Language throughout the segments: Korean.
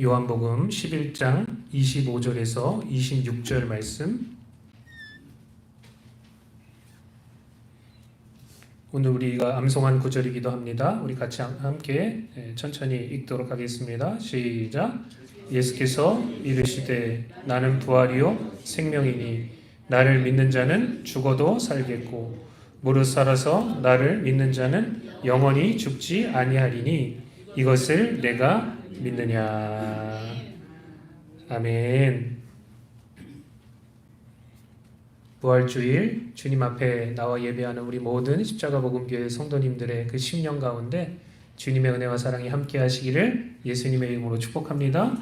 요한복음 11장 25절에서 26절 말씀 오늘 우리가 암송한 구절이기도 합니다. 우리 같이 함께 예, 천천히 읽도록 하겠습니다. 시작. 예수께서 이르시되 나는 부활이요 생명이니 나를 믿는 자는 죽어도 살겠고 무릇 살아서 나를 믿는 자는 영원히 죽지 아니하리니 이것을 내가 믿느냐. 아멘. 부활주일 주님 앞에 나와 예배하는 우리 모든 십자가 복음교회 성도님들의 그 10년 가운데 주님의 은혜와 사랑이 함께 하시기를 예수님의 이름으로 축복합니다.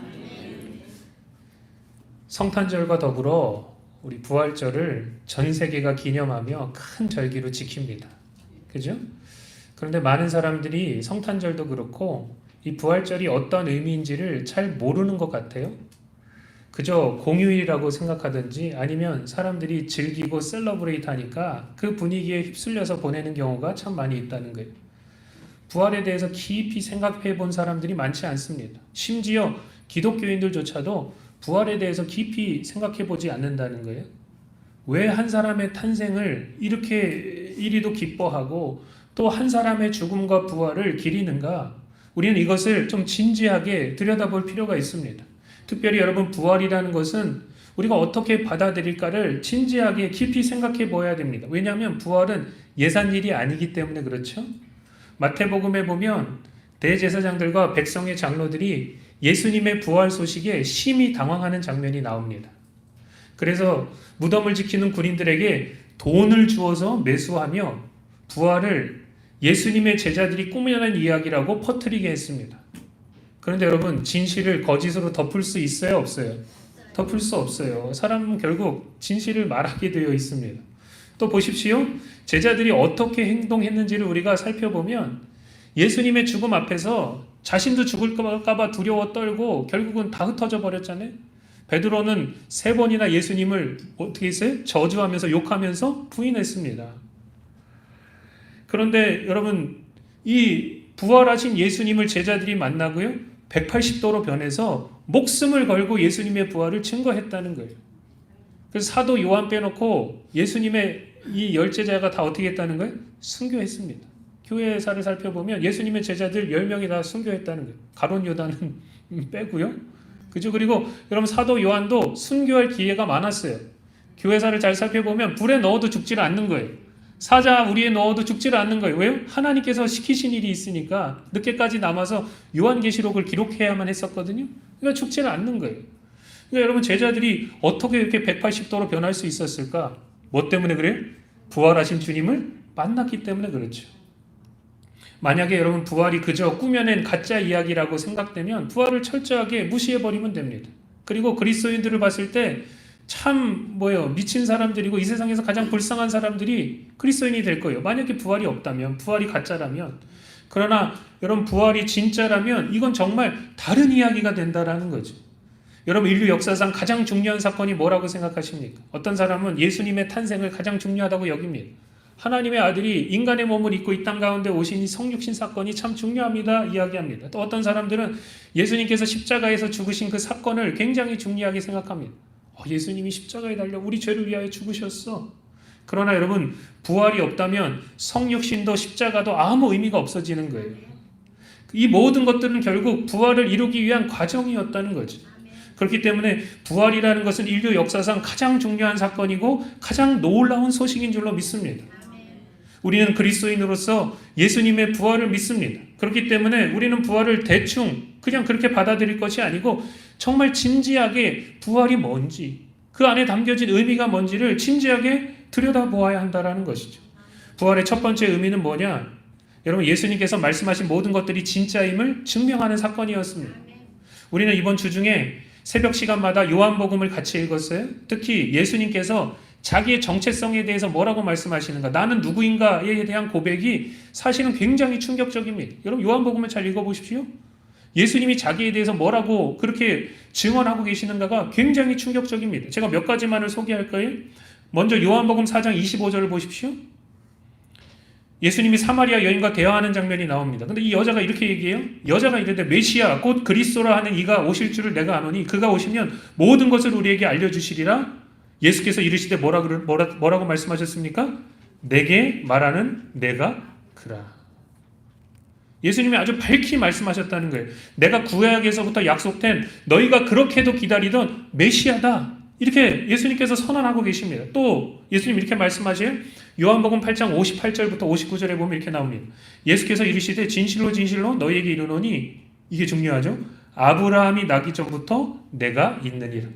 성탄절과 더불어 우리 부활절을 전 세계가 기념하며 큰 절기로 지킵니다. 그죠? 그런데 많은 사람들이 성탄절도 그렇고 이 부활절이 어떤 의미인지를 잘 모르는 것 같아요. 그저 공휴일이라고 생각하든지 아니면 사람들이 즐기고 셀러브레이트 하니까 그 분위기에 휩쓸려서 보내는 경우가 참 많이 있다는 거예요. 부활에 대해서 깊이 생각해 본 사람들이 많지 않습니다. 심지어 기독교인들조차도 부활에 대해서 깊이 생각해 보지 않는다는 거예요. 왜 한 사람의 탄생을 이렇게 이리도 기뻐하고 또 한 사람의 죽음과 부활을 기리는가? 우리는 이것을 좀 진지하게 들여다볼 필요가 있습니다. 특별히 여러분 부활이라는 것은 우리가 어떻게 받아들일까를 진지하게 깊이 생각해 보아야 됩니다. 왜냐하면 부활은 예산 일이 아니기 때문에 그렇죠. 마태복음에 보면 대제사장들과 백성의 장로들이 예수님의 부활 소식에 심히 당황하는 장면이 나옵니다. 그래서 무덤을 지키는 군인들에게 돈을 주어서 매수하며 부활을 예수님의 제자들이 꾸며낸 이야기라고 퍼뜨리게 했습니다. 그런데 여러분 진실을 거짓으로 덮을 수 있어요 없어요? 덮을 수 없어요. 사람은 결국 진실을 말하게 되어 있습니다. 또 보십시오. 제자들이 어떻게 행동했는지를 우리가 살펴보면 예수님의 죽음 앞에서 자신도 죽을까봐 두려워 떨고 결국은 다 흩어져 버렸잖아요. 베드로는 세 번이나 예수님을 어떻게 했어요? 저주하면서 욕하면서 부인했습니다. 그런데 여러분 이 부활하신 예수님을 제자들이 만나고요. 180도로 변해서 목숨을 걸고 예수님의 부활을 증거했다는 거예요. 그래서 사도 요한 빼놓고 예수님의 이 열제자가 다 어떻게 했다는 거예요? 순교했습니다. 교회사를 살펴보면 예수님의 제자들 10명이 다 순교했다는 거예요. 가론 요단은 빼고요. 그죠? 그리고 여러분 사도 요한도 순교할 기회가 많았어요. 교회사를 잘 살펴보면 불에 넣어도 죽지를 않는 거예요. 사자 우리에 넣어도 죽지를 않는 거예요. 왜요? 하나님께서 시키신 일이 있으니까 늦게까지 남아서 요한계시록을 기록해야만 했었거든요. 그러니까 죽지를 않는 거예요. 그러니까 여러분 제자들이 어떻게 이렇게 180도로 변할 수 있었을까? 뭐 때문에 그래요? 부활하신 주님을 만났기 때문에 그렇죠. 만약에 여러분 부활이 그저 꾸며낸 가짜 이야기라고 생각되면 부활을 철저하게 무시해 버리면 됩니다. 그리고 그리스도인들을 봤을 때 참 뭐예요 미친 사람들이고 이 세상에서 가장 불쌍한 사람들이 그리스도인이 될 거예요. 만약에 부활이 없다면 부활이 가짜라면 그러나 여러분 부활이 진짜라면 이건 정말 다른 이야기가 된다라는 거죠. 여러분 인류 역사상 가장 중요한 사건이 뭐라고 생각하십니까? 어떤 사람은 예수님의 탄생을 가장 중요하다고 여깁니다. 하나님의 아들이 인간의 몸을 입고 이 땅 가운데 오신 이 성육신 사건이 참 중요합니다. 이야기합니다. 또 어떤 사람들은 예수님께서 십자가에서 죽으신 그 사건을 굉장히 중요하게 생각합니다. 어, 예수님이 십자가에 달려 우리 죄를 위하여 죽으셨어. 그러나 여러분 부활이 없다면 성육신도 십자가도 아무 의미가 없어지는 거예요. 이 모든 것들은 결국 부활을 이루기 위한 과정이었다는 거죠. 그렇기 때문에 부활이라는 것은 인류 역사상 가장 중요한 사건이고 가장 놀라운 소식인 줄로 믿습니다. 우리는 그리스도인으로서 예수님의 부활을 믿습니다. 그렇기 때문에 우리는 부활을 대충 그냥 그렇게 받아들일 것이 아니고 정말 진지하게 부활이 뭔지 그 안에 담겨진 의미가 뭔지를 진지하게 들여다보아야 한다라는 것이죠. 부활의 첫 번째 의미는 뭐냐? 여러분 예수님께서 말씀하신 모든 것들이 진짜임을 증명하는 사건이었습니다. 우리는 이번 주 중에 새벽 시간마다 요한복음을 같이 읽었어요. 특히 예수님께서 자기의 정체성에 대해서 뭐라고 말씀하시는가? 나는 누구인가에 대한 고백이 사실은 굉장히 충격적입니다. 여러분 요한복음을 잘 읽어보십시오. 예수님이 자기에 대해서 뭐라고 그렇게 증언하고 계시는가가 굉장히 충격적입니다. 제가 몇 가지만을 소개할 거예요. 먼저 요한복음 4장 25절을 보십시오. 예수님이 사마리아 여인과 대화하는 장면이 나옵니다. 근데 이 여자가 이렇게 얘기해요. 여자가 이르되 메시아 곧 그리스도라 하는 이가 오실 줄을 내가 아노니 그가 오시면 모든 것을 우리에게 알려 주시리라. 예수께서 이르시되 뭐라 뭐라 뭐라고 말씀하셨습니까? 내게 말하는 내가 그라. 예수님이 아주 밝히 말씀하셨다는 거예요. 내가 구약에서부터 약속된 너희가 그렇게도 기다리던 메시아다. 이렇게 예수님께서 선언하고 계십니다. 또 예수님 이렇게 말씀하세요. 요한복음 8장 58절부터 59절에 보면 이렇게 나옵니다. 예수께서 이르시되 진실로 진실로 너희에게 이르노니 이게 중요하죠. 아브라함이 나기 전부터 내가 있느니라.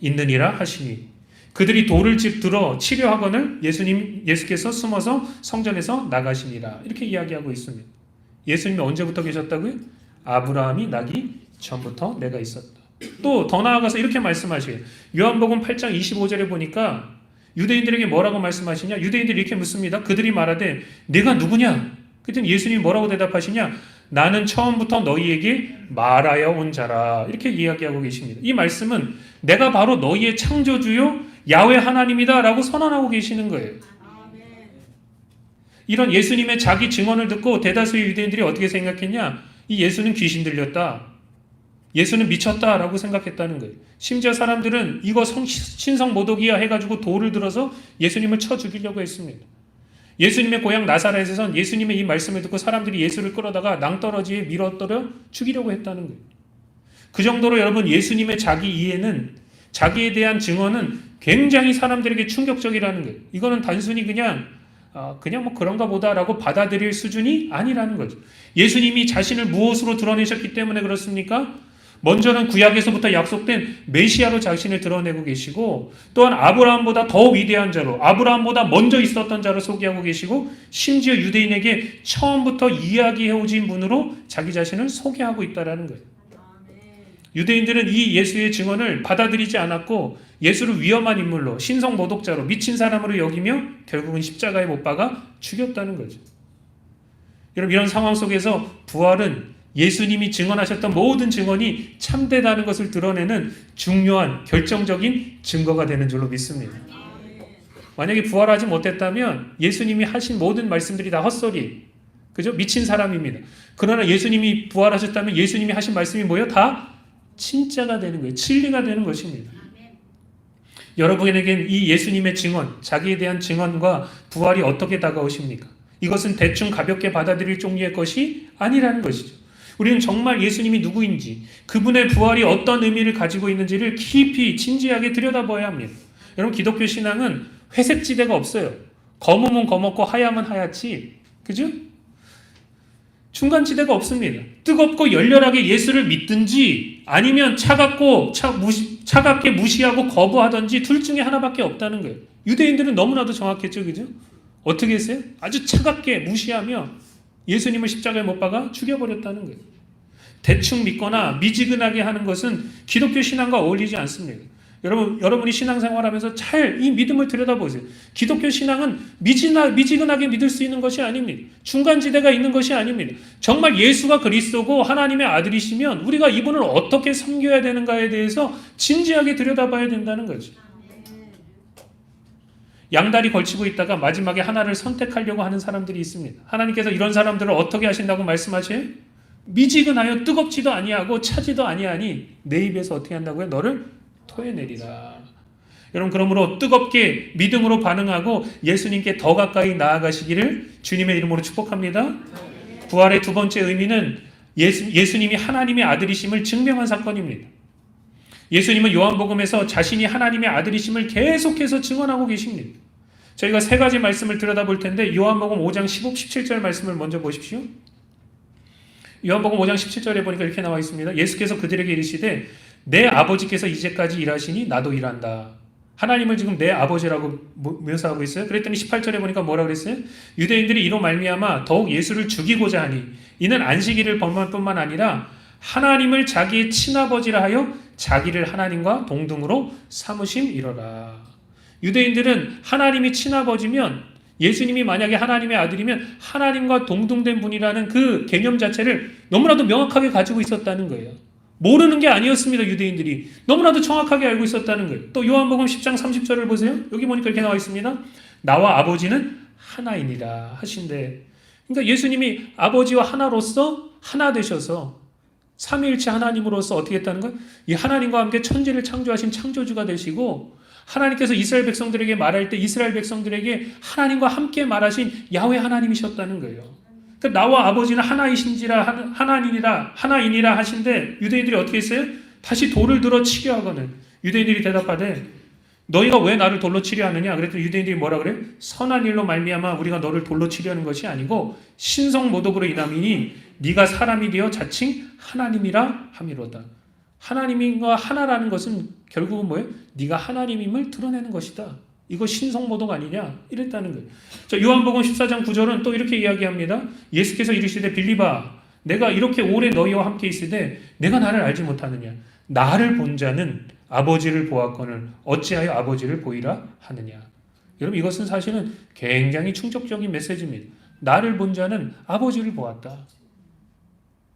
있느니라 하시니 그들이 돌을 집 들어 치료하거늘 예수님 예수께서 숨어서 성전에서 나가시니라. 이렇게 이야기하고 있습니다. 예수님이 언제부터 계셨다고요? 아브라함이 나기 전부터 내가 있었다. 또 더 나아가서 이렇게 말씀하시요 요한복음 8장 25절에 보니까 유대인들에게 뭐라고 말씀하시냐? 유대인들이 이렇게 묻습니다. 그들이 말하되 내가 누구냐? 그랬더니 예수님이 뭐라고 대답하시냐? 나는 처음부터 너희에게 말하여 온 자라. 이렇게 이야기하고 계십니다. 이 말씀은 내가 바로 너희의 창조주요 야훼 하나님이다라고 선언하고 계시는 거예요. 이런 예수님의 자기 증언을 듣고 대다수의 유대인들이 어떻게 생각했냐? 이 예수는 귀신 들렸다. 예수는 미쳤다라고 생각했다는 거예요. 심지어 사람들은 이거 성, 신성 모독이야 해가지고 돌을 들어서 예수님을 쳐 죽이려고 했습니다. 예수님의 고향 나사렛에선 예수님의 이 말씀을 듣고 사람들이 예수를 끌어다가 낭떠러지에 밀어떨어 죽이려고 했다는 거예요. 그 정도로 여러분 예수님의 자기 이해는 자기에 대한 증언은 굉장히 사람들에게 충격적이라는 거예요. 이거는 단순히 그냥 아, 그냥 뭐 그런가 보다라고 받아들일 수준이 아니라는 거죠. 예수님이 자신을 무엇으로 드러내셨기 때문에 그렇습니까? 먼저는 구약에서부터 약속된 메시아로 자신을 드러내고 계시고 또한 아브라함보다 더 위대한 자로 아브라함보다 먼저 있었던 자로 소개하고 계시고 심지어 유대인에게 처음부터 이야기해 오신 분으로 자기 자신을 소개하고 있다라는 거예요. 유대인들은 이 예수의 증언을 받아들이지 않았고 예수를 위험한 인물로 신성 모독자로 미친 사람으로 여기며 결국은 십자가에 못 박아 죽였다는 거죠. 여러분 이런 상황 속에서 부활은 예수님이 증언하셨던 모든 증언이 참되다는 것을 드러내는 중요한 결정적인 증거가 되는 줄로 믿습니다. 만약에 부활하지 못했다면 예수님이 하신 모든 말씀들이 다 헛소리, 그죠? 미친 사람입니다. 그러나 예수님이 부활하셨다면 예수님이 하신 말씀이 뭐예요? 다 진짜가 되는 거예요. 진리가 되는 것입니다. 여러분에겐 이 예수님의 증언, 자기에 대한 증언과 부활이 어떻게 다가오십니까? 이것은 대충 가볍게 받아들일 종류의 것이 아니라는 것이죠. 우리는 정말 예수님이 누구인지, 그분의 부활이 어떤 의미를 가지고 있는지를 깊이 진지하게 들여다봐야 합니다. 여러분, 기독교 신앙은 회색지대가 없어요. 검으면 검었고 하야면 하얗지. 그죠? 중간지대가 없습니다. 뜨겁고 열렬하게 예수를 믿든지 아니면 차갑고 차, 무시, 차갑게 무시하고 거부하든지 둘 중에 하나밖에 없다는 거예요. 유대인들은 너무나도 정확했죠. 그죠? 어떻게 했어요? 아주 차갑게 무시하며 예수님을 십자가에 못 박아 죽여버렸다는 거예요. 대충 믿거나 미지근하게 하는 것은 기독교 신앙과 어울리지 않습니다. 여러분, 여러분이 신앙생활하면서 잘 이 믿음을 들여다보세요. 기독교 신앙은 미지나, 미지근하게 믿을 수 있는 것이 아닙니다. 중간지대가 있는 것이 아닙니다. 정말 예수가 그리스도고 하나님의 아들이시면 우리가 이분을 어떻게 섬겨야 되는가에 대해서 진지하게 들여다봐야 된다는 거죠. 양다리 걸치고 있다가 마지막에 하나를 선택하려고 하는 사람들이 있습니다. 하나님께서 이런 사람들을 어떻게 하신다고 말씀하셔요? 미지근하여 뜨겁지도 아니하고 차지도 아니하니 내 입에서 어떻게 한다고요? 너를 토해내리라. 여러분 그러므로 뜨겁게 믿음으로 반응하고 예수님께 더 가까이 나아가시기를 주님의 이름으로 축복합니다. 부활의 두 번째 의미는 예수, 예수님이 하나님의 아들이심을 증명한 사건입니다. 예수님은 요한복음에서 자신이 하나님의 아들이심을 계속해서 증언하고 계십니다. 저희가 세 가지 말씀을 들여다볼 텐데 요한복음 5장 15, 17절 말씀을 먼저 보십시오. 요한복음 5장 17절에 보니까 이렇게 나와 있습니다. 예수께서 그들에게 이르시되 내 아버지께서 이제까지 일하시니 나도 일한다. 하나님을 지금 내 아버지라고 묘사하고 있어요. 그랬더니 18절에 보니까 뭐라 그랬어요? 유대인들이 이로 말미암아 더욱 예수를 죽이고자 하니 이는 안식일을 범할 뿐만 아니라 하나님을 자기의 친아버지라 하여 자기를 하나님과 동등으로 삼으심이로라. 유대인들은 하나님이 친아버지면 예수님이 만약에 하나님의 아들이면 하나님과 동등된 분이라는 그 개념 자체를 너무나도 명확하게 가지고 있었다는 거예요. 모르는 게 아니었습니다, 유대인들이. 너무나도 정확하게 알고 있었다는 거예요. 또 요한복음 10장 30절을 보세요. 여기 보니까 이렇게 나와 있습니다. 나와 아버지는 하나이니라 하신대. 그러니까 예수님이 아버지와 하나로서 하나 되셔서 삼위일체 하나님으로서 어떻게 했다는 거예요? 이 하나님과 함께 천지를 창조하신 창조주가 되시고 하나님께서 이스라엘 백성들에게 말할 때 이스라엘 백성들에게 하나님과 함께 말하신 야훼 하나님이셨다는 거예요. 그러니까 나와 아버지는 하나이신지라 하- 하나님이라 하나이니라 하신데 유대인들이 어떻게 했어요? 다시 돌을 들어 치려 하거든. 유대인들이 대답하되 너희가 왜 나를 돌로 치려 하느냐? 그랬더니 유대인들이 뭐라 그래? 선한 일로 말미암아 우리가 너를 돌로 치려는 것이 아니고 신성 모독으로 인함이니 네가 사람이 되어 자칭 하나님이라 함이로다. 하나님과 하나라는 것은 결국은 뭐예요? 네가 하나님임을 드러내는 것이다. 이거 신성 모독 아니냐? 이랬다는 거예요. 자, 요한복음 14장 9절은 또 이렇게 이야기합니다. 예수께서 이르시되 빌리바 내가 이렇게 오래 너희와 함께 있으되 내가 나를 알지 못하느냐? 나를 본 자는 아버지를 보았거늘 어찌하여 아버지를 보이라 하느냐? 여러분 이것은 사실은 굉장히 충격적인 메시지입니다. 나를 본 자는 아버지를 보았다.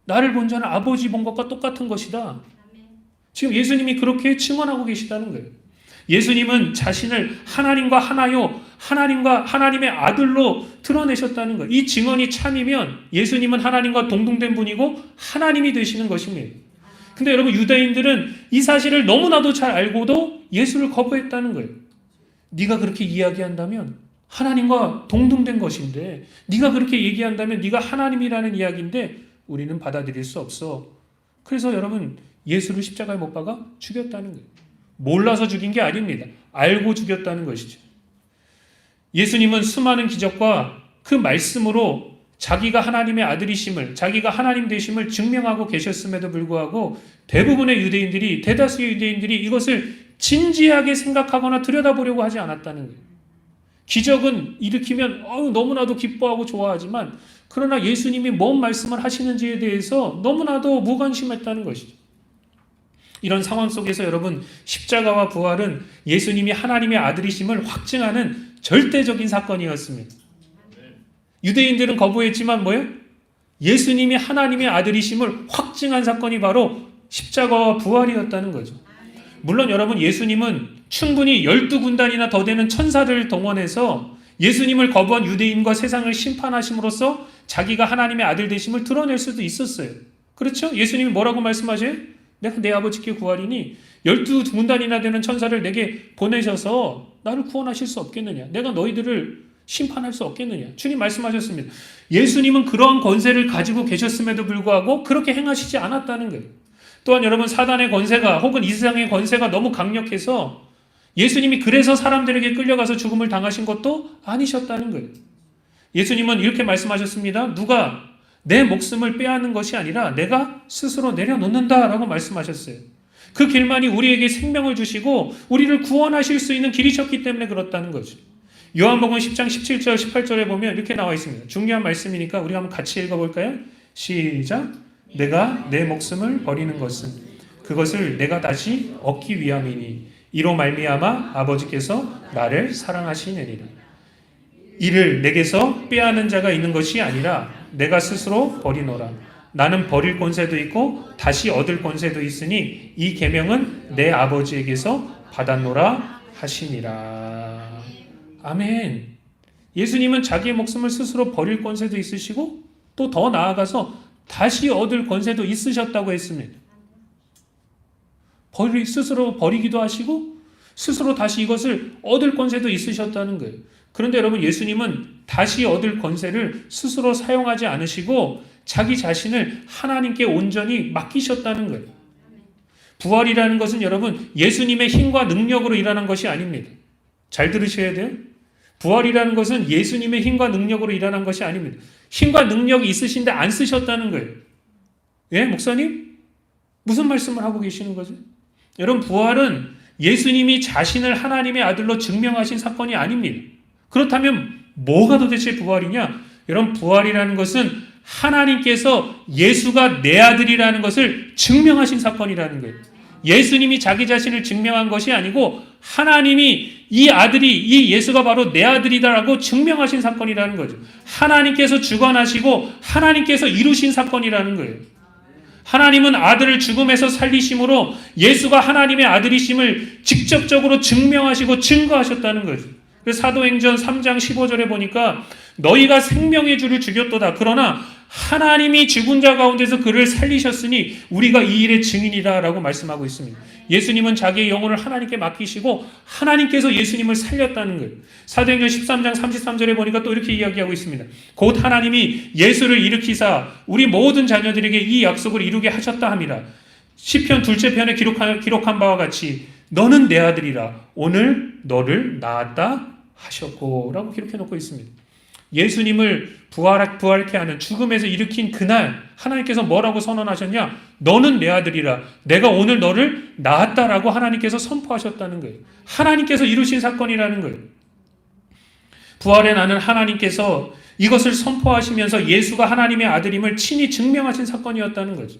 나를 본 자는 아버지 본 것과 똑같은 것이다. 지금 예수님이 그렇게 증언하고 계시다는 거예요. 예수님은 자신을 하나님과 하나요, 하나님과 하나님의 아들로 드러내셨다는 거예요. 이 증언이 참이면 예수님은 하나님과 동등된 분이고 하나님이 되시는 것입니다. 근데 여러분 유대인들은 이 사실을 너무나도 잘 알고도 예수를 거부했다는 거예요. 네가 그렇게 이야기한다면 하나님과 동등된 것인데 네가 그렇게 얘기한다면 네가 하나님이라는 이야기인데 우리는 받아들일 수 없어. 그래서 여러분 예수를 십자가에 못 박아 죽였다는 거예요. 몰라서 죽인 게 아닙니다. 알고 죽였다는 것이죠. 예수님은 수많은 기적과 그 말씀으로 자기가 하나님의 아들이심을, 자기가 하나님 되심을 증명하고 계셨음에도 불구하고 대부분의 유대인들이, 대다수의 유대인들이 이것을 진지하게 생각하거나 들여다보려고 하지 않았다는 거예요. 기적은 일으키면 어우, 너무나도 기뻐하고 좋아하지만 그러나 예수님이 뭔 말씀을 하시는지에 대해서 너무나도 무관심했다는 것이죠. 이런 상황 속에서 여러분 십자가와 부활은 예수님이 하나님의 아들이심을 확증하는 절대적인 사건이었습니다. 유대인들은 거부했지만 뭐예요? 예수님이 하나님의 아들이심을 확증한 사건이 바로 십자가와 부활이었다는 거죠. 물론 여러분 예수님은 충분히 열두 군단이나 더 되는 천사들을 동원해서 예수님을 거부한 유대인과 세상을 심판하심으로써 자기가 하나님의 아들 되심을 드러낼 수도 있었어요. 그렇죠? 예수님이 뭐라고 말씀하셔요? 내가 내 아버지께 구하리니 열두 군단이나 되는 천사를 내게 보내셔서 나를 구원하실 수 없겠느냐? 내가 너희들을 심판할 수 없겠느냐? 주님 말씀하셨습니다. 예수님은 그러한 권세를 가지고 계셨음에도 불구하고 그렇게 행하시지 않았다는 거예요. 또한 여러분 사단의 권세가 혹은 이 세상의 권세가 너무 강력해서 예수님이 그래서 사람들에게 끌려가서 죽음을 당하신 것도 아니셨다는 거예요. 예수님은 이렇게 말씀하셨습니다. 누가 내 목숨을 빼앗는 것이 아니라 내가 스스로 내려놓는다라고 말씀하셨어요. 그 길만이 우리에게 생명을 주시고 우리를 구원하실 수 있는 길이셨기 때문에 그렇다는 거죠. 요한복음 10장 17절 18절에 보면 이렇게 나와 있습니다. 중요한 말씀이니까 우리가 한번 같이 읽어 볼까요? 시작. 내가 내 목숨을 버리는 것은 그것을 내가 다시 얻기 위함이니 이로 말미암아 아버지께서 나를 사랑하시느니라. 이를 내게서 빼앗는 자가 있는 것이 아니라 내가 스스로 버리노라. 나는 버릴 권세도 있고 다시 얻을 권세도 있으니 이 계명은 내 아버지에게서 받았노라 하시니라. 아멘. 예수님은 자기의 목숨을 스스로 버릴 권세도 있으시고 또 더 나아가서 다시 얻을 권세도 있으셨다고 했습니다. 버리, 스스로 버리기도 하시고 스스로 다시 이것을 얻을 권세도 있으셨다는 거예요. 그런데 여러분 예수님은 다시 얻을 권세를 스스로 사용하지 않으시고 자기 자신을 하나님께 온전히 맡기셨다는 거예요. 부활이라는 것은 여러분 예수님의 힘과 능력으로 일어난 것이 아닙니다. 잘 들으셔야 돼요. 부활이라는 것은 예수님의 힘과 능력으로 일어난 것이 아닙니다. 힘과 능력이 있으신데 안 쓰셨다는 거예요. 예, 목사님? 무슨 말씀을 하고 계시는 거죠? 여러분, 부활은 예수님이 자신을 하나님의 아들로 증명하신 사건이 아닙니다. 그렇다면 뭐가 도대체 부활이냐? 여러분, 부활이라는 것은 하나님께서 예수가 내 아들이라는 것을 증명하신 사건이라는 거예요. 예수님이 자기 자신을 증명한 것이 아니고 하나님이 이 아들이 이 예수가 바로 내 아들이다라고 증명하신 사건이라는 거죠. 하나님께서 주관하시고 하나님께서 이루신 사건이라는 거예요. 하나님은 아들을 죽음에서 살리심으로 예수가 하나님의 아들이심을 직접적으로 증명하시고 증거하셨다는 거죠. 그래서 사도행전 3장 15절에 보니까 너희가 생명의 주를 죽였도다. 그러나 하나님이 죽은 자 가운데서 그를 살리셨으니 우리가 이 일의 증인이라라고 말씀하고 있습니다. 예수님은 자기의 영혼을 하나님께 맡기시고 하나님께서 예수님을 살렸다는 거예요. 사도행전 13장 33절에 보니까 또 이렇게 이야기하고 있습니다. 곧 하나님이 예수를 일으키사 우리 모든 자녀들에게 이 약속을 이루게 하셨다 함이라. 시편 둘째 편에 기록한, 기록한 바와 같이 너는 내 아들이라 오늘 너를 낳았다 하셨고라고 기록해 놓고 있습니다. 예수님을 부활, 부활케 하는 죽음에서 일으킨 그날 하나님께서 뭐라고 선언하셨냐? 너는 내 아들이라 내가 오늘 너를 낳았다라고 하나님께서 선포하셨다는 거예요. 하나님께서 이루신 사건이라는 거예요. 부활의 나는 하나님께서 이것을 선포하시면서 예수가 하나님의 아들임을 친히 증명하신 사건이었다는 거죠.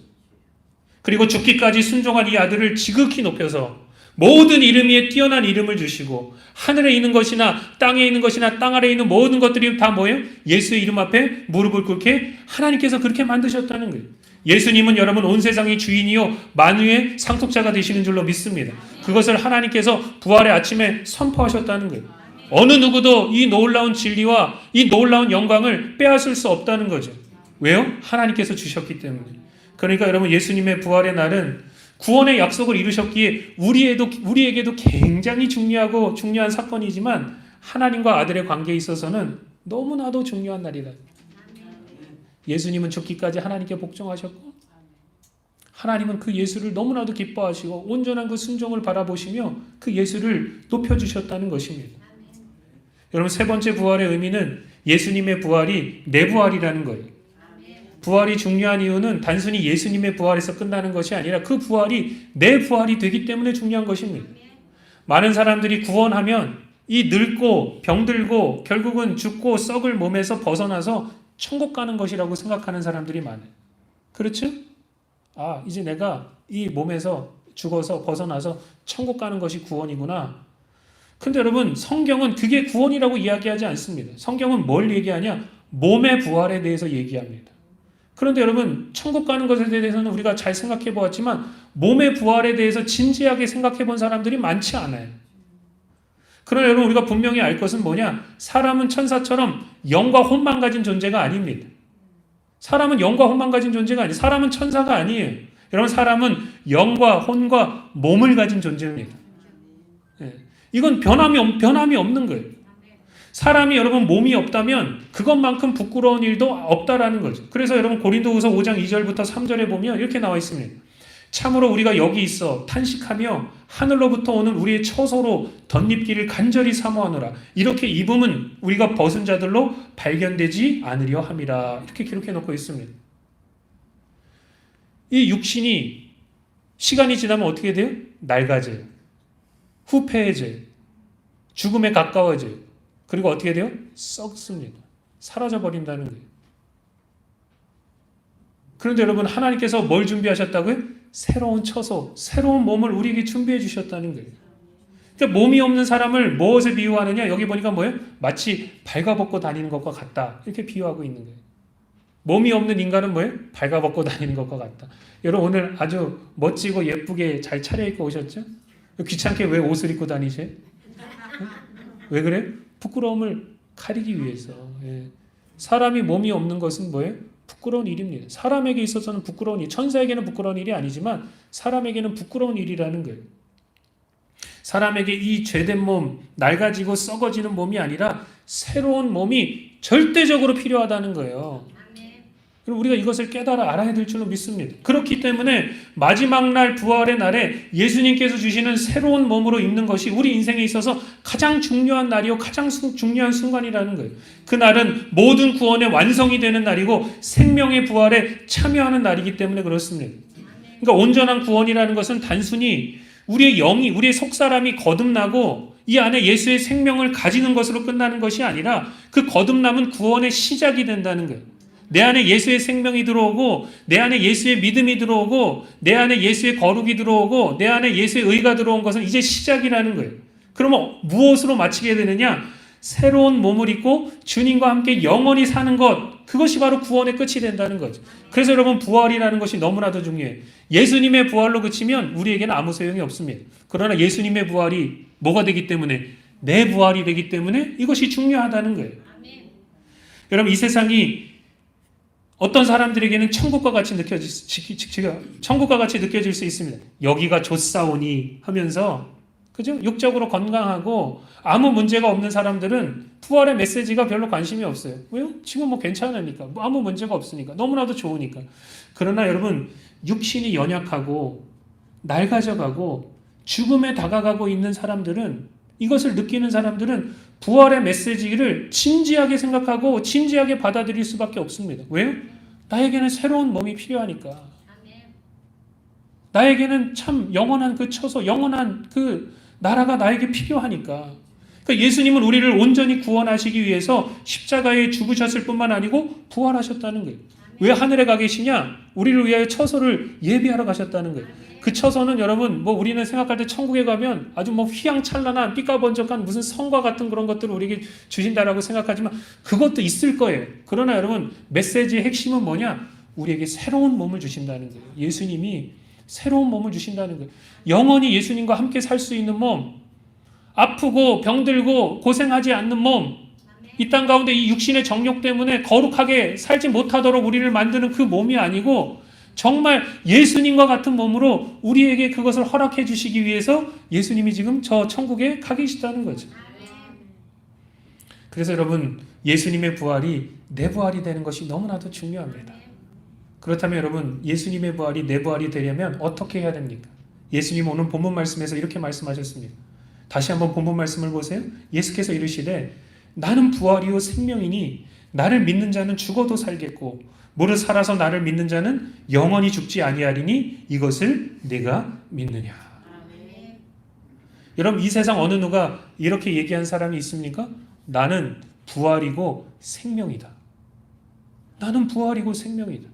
그리고 죽기까지 순종한 이 아들을 지극히 높여서 모든 이름 위에 뛰어난 이름을 주시고 하늘에 있는 것이나 땅에 있는 것이나 땅 아래에 있는 모든 것들이 다 뭐예요? 예수의 이름 앞에 무릎을 꿇게 하나님께서 그렇게 만드셨다는 거예요. 예수님은 여러분 온 세상의 주인이요 만유의 상속자가 되시는 줄로 믿습니다. 그것을 하나님께서 부활의 아침에 선포하셨다는 거예요. 어느 누구도 이 놀라운 진리와 이 놀라운 영광을 빼앗을 수 없다는 거죠. 왜요? 하나님께서 주셨기 때문에. 그러니까 여러분 예수님의 부활의 날은 구원의 약속을 이루셨기에 우리에도 우리에게도 굉장히 중요하고 중요한 사건이지만 하나님과 아들의 관계에 있어서는 너무나도 중요한 날이다. 예수님은 죽기까지 하나님께 복종하셨고 하나님은 그 예수를 너무나도 기뻐하시고 온전한 그 순종을 바라보시며 그 예수를 높여 주셨다는 것입니다. 여러분 세 번째 부활의 의미는 예수님의 부활이 내 부활이라는 거예요. 부활이 중요한 이유는 단순히 예수님의 부활에서 끝나는 것이 아니라 그 부활이 내 부활이 되기 때문에 중요한 것입니다. 많은 사람들이 구원하면 이 늙고 병들고 결국은 죽고 썩을 몸에서 벗어나서 천국 가는 것이라고 생각하는 사람들이 많아요. 그렇죠? 아, 이제 내가 이 몸에서 죽어서 벗어나서 천국 가는 것이 구원이구나. 근데 여러분, 성경은 그게 구원이라고 이야기하지 않습니다. 성경은 뭘 얘기하냐? 몸의 부활에 대해서 얘기합니다. 그런데 여러분, 천국 가는 것에 대해서는 우리가 잘 생각해 보았지만, 몸의 부활에 대해서 진지하게 생각해 본 사람들이 많지 않아요. 그러나 여러분, 우리가 분명히 알 것은 뭐냐? 사람은 천사처럼 영과 혼만 가진 존재가 아닙니다. 사람은 영과 혼만 가진 존재가 아니에요. 사람은 천사가 아니에요. 여러분, 사람은 영과 혼과 몸을 가진 존재입니다. 예. 이건 변함이, 변함이 없는 거예요. 사람이 여러분 몸이 없다면 그것만큼 부끄러운 일도 없다라는 거죠. 그래서 여러분 고린도후서 5장 2절부터 3절에 보면 이렇게 나와 있습니다. 참으로 우리가 여기 있어 탄식하며 하늘로부터 오는 우리의 처소로 덧입기를 간절히 사모하노라. 이렇게 입음은 우리가 벗은 자들로 발견되지 않으려 함이라. 이렇게 기록해 놓고 있습니다. 이 육신이 시간이 지나면 어떻게 돼요? 낡아져요. 후패해져요. 죽음에 가까워져요. 그리고 어떻게 돼요? 썩습니다. 사라져 버린다는 거예요. 그런데 여러분 하나님께서 뭘 준비하셨다고요? 새로운 처소, 새로운 몸을 우리에게 준비해 주셨다는 거예요. 그러니까 몸이 없는 사람을 무엇에 비유하느냐? 여기 보니까 뭐예요? 마치 발가벗고 다니는 것과 같다. 이렇게 비유하고 있는 거예요. 몸이 없는 인간은 뭐예요? 발가벗고 다니는 것과 같다. 여러분 오늘 아주 멋지고 예쁘게 잘 차려입고 오셨죠? 귀찮게 왜 옷을 입고 다니세요? 왜 그래? 부끄러움을 가리기 위해서. 예. 사람이 몸이 없는 것은 뭐예요? 부끄러운 일입니다. 사람에게 있어서는 부끄러운 일, 천사에게는 부끄러운 일이 아니지만 사람에게는 부끄러운 일이라는 거예요. 사람에게 이 죄된 몸, 낡아지고 썩어지는 몸이 아니라 새로운 몸이 절대적으로 필요하다는 거예요. 그럼 우리가 이것을 깨달아 알아야 될 줄로 믿습니다. 그렇기 때문에 마지막 날 부활의 날에 예수님께서 주시는 새로운 몸으로 입는 것이 우리 인생에 있어서 가장 중요한 날이요 가장 중요한 순간이라는 거예요. 그 날은 모든 구원의 완성이 되는 날이고 생명의 부활에 참여하는 날이기 때문에 그렇습니다. 그러니까 온전한 구원이라는 것은 단순히 우리의 영이 우리의 속사람이 거듭나고 이 안에 예수의 생명을 가지는 것으로 끝나는 것이 아니라 그 거듭남은 구원의 시작이 된다는 거예요. 내 안에 예수의 생명이 들어오고 내 안에 예수의 믿음이 들어오고 내 안에 예수의 거룩이 들어오고 내 안에 예수의 의가 들어온 것은 이제 시작이라는 거예요. 그러면 무엇으로 마치게 되느냐? 새로운 몸을 입고 주님과 함께 영원히 사는 것 그것이 바로 구원의 끝이 된다는 거죠. 그래서 여러분 부활이라는 것이 너무나도 중요해요. 예수님의 부활로 그치면 우리에게는 아무 소용이 없습니다. 그러나 예수님의 부활이 뭐가 되기 때문에 내 부활이 되기 때문에 이것이 중요하다는 거예요. 여러분 이 세상이 어떤 사람들에게는 천국과 같이 느껴질 수, 천국과 같이 느껴질 수 있습니다. 여기가 좋사오니 하면서 그죠? 육적으로 건강하고 아무 문제가 없는 사람들은 부활의 메시지가 별로 관심이 없어요. 왜요? 지금 뭐 괜찮으니까. 뭐 아무 문제가 없으니까. 너무나도 좋으니까. 그러나 여러분, 육신이 연약하고 낡아져가고 죽음에 다가가고 있는 사람들은 이것을 느끼는 사람들은 부활의 메시지를 진지하게 생각하고 진지하게 받아들일 수밖에 없습니다. 왜요? 나에게는 새로운 몸이 필요하니까. 나에게는 참 영원한 그 처소, 영원한 그 나라가 나에게 필요하니까. 그러니까 예수님은 우리를 온전히 구원하시기 위해서 십자가에 죽으셨을 뿐만 아니고 부활하셨다는 거예요. 왜 하늘에 가 계시냐? 우리를 위하여 처소를 예비하러 가셨다는 거예요. 그 처소는 여러분 뭐 우리는 생각할 때 천국에 가면 아주 뭐 휘황찬란한 삐까번쩍한 무슨 성과 같은 그런 것들을 우리에게 주신다라고 생각하지만 그것도 있을 거예요. 그러나 여러분 메시지의 핵심은 뭐냐? 우리에게 새로운 몸을 주신다는 거예요. 예수님이 새로운 몸을 주신다는 거예요. 영원히 예수님과 함께 살 수 있는 몸, 아프고 병들고 고생하지 않는 몸, 이 땅 가운데 이 육신의 정욕 때문에 거룩하게 살지 못하도록 우리를 만드는 그 몸이 아니고 정말 예수님과 같은 몸으로 우리에게 그것을 허락해 주시기 위해서 예수님이 지금 저 천국에 가 계시다는 거죠. 그래서 여러분 예수님의 부활이 내 부활이 되는 것이 너무나도 중요합니다. 그렇다면 여러분 예수님의 부활이 내 부활이 되려면 어떻게 해야 됩니까? 예수님 오늘 본문 말씀에서 이렇게 말씀하셨습니다. 다시 한번 본문 말씀을 보세요. 예수께서 이르시되 나는 부활이요 생명이니 나를 믿는 자는 죽어도 살겠고 무릇 살아서 나를 믿는 자는 영원히 죽지 아니하리니 이것을 내가 믿느냐. 여러분 이 세상 어느 누가 이렇게 얘기한 사람이 있습니까? 나는 부활이고 생명이다. 나는 부활이고 생명이다.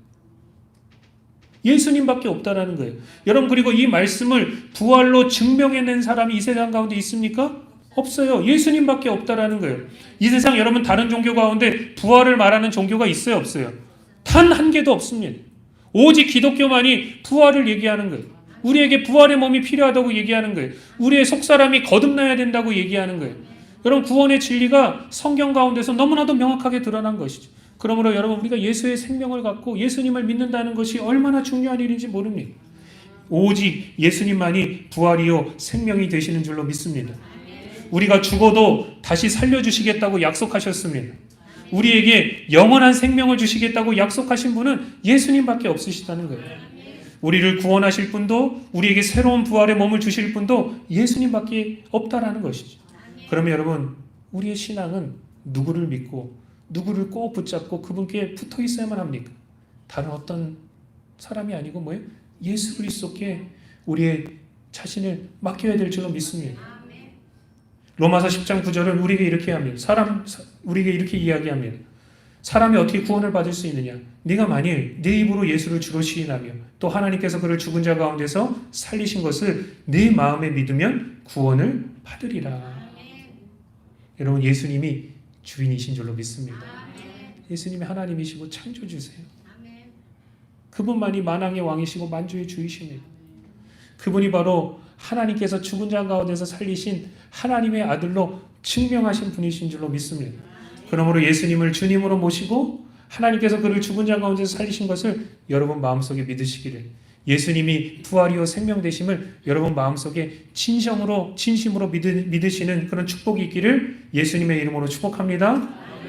예수님밖에 없다라는 거예요. 여러분 그리고 이 말씀을 부활로 증명해낸 사람이 이 세상 가운데 있습니까? 없어요. 예수님밖에 없다라는 거예요. 이 세상 여러분 다른 종교 가운데 부활을 말하는 종교가 있어요, 없어요? 단 한 개도 없습니다. 오직 기독교만이 부활을 얘기하는 거예요. 우리에게 부활의 몸이 필요하다고 얘기하는 거예요. 우리의 속사람이 거듭나야 된다고 얘기하는 거예요. 여러분 구원의 진리가 성경 가운데서 너무나도 명확하게 드러난 것이죠. 그러므로 여러분 우리가 예수의 생명을 갖고 예수님을 믿는다는 것이 얼마나 중요한 일인지 모릅니다. 오직 예수님만이 부활이요 생명이 되시는 줄로 믿습니다. 우리가 죽어도 다시 살려주시겠다고 약속하셨습니다. 우리에게 영원한 생명을 주시겠다고 약속하신 분은 예수님밖에 없으시다는 거예요. 우리를 구원하실 분도 우리에게 새로운 부활의 몸을 주실 분도 예수님밖에 없다라는 것이죠. 그러면 여러분 우리의 신앙은 누구를 믿고 누구를 꼭 붙잡고 그분께 붙어 있어야만 합니까? 다른 어떤 사람이 아니고 뭐예요? 예수 그리스도께 우리의 자신을 맡겨야 될 줄로 믿습니다. 로마서 10장 9절은 우리에게 이렇게 합니다. 사람 우리에게 이렇게 이야기합니다. 사람이 어떻게 구원을 받을 수 있느냐? 네가 만일 네 입으로 예수를 주로 시인하며 또 하나님께서 그를 죽은 자 가운데서 살리신 것을 네 마음에 믿으면 구원을 받으리라. 여러분 예수님이 주인이신 줄로 믿습니다. 예수님이 하나님이시고 창조주세요. 그분만이 만왕의 왕이시고 만주의 주이십니다. 그분이 바로 하나님께서 죽은 자 가운데서 살리신 하나님의 아들로 증명하신 분이신 줄로 믿습니다. 그러므로 예수님을 주님으로 모시고 하나님께서 그를 죽은 자 가운데서 살리신 것을 여러분 마음속에 믿으시기를 예수님이 부활이요 생명 되심을 여러분 마음속에 진정으로 진심으로 믿으, 믿으 시는 그런 축복이 있기를 예수님의 이름으로 축복합니다.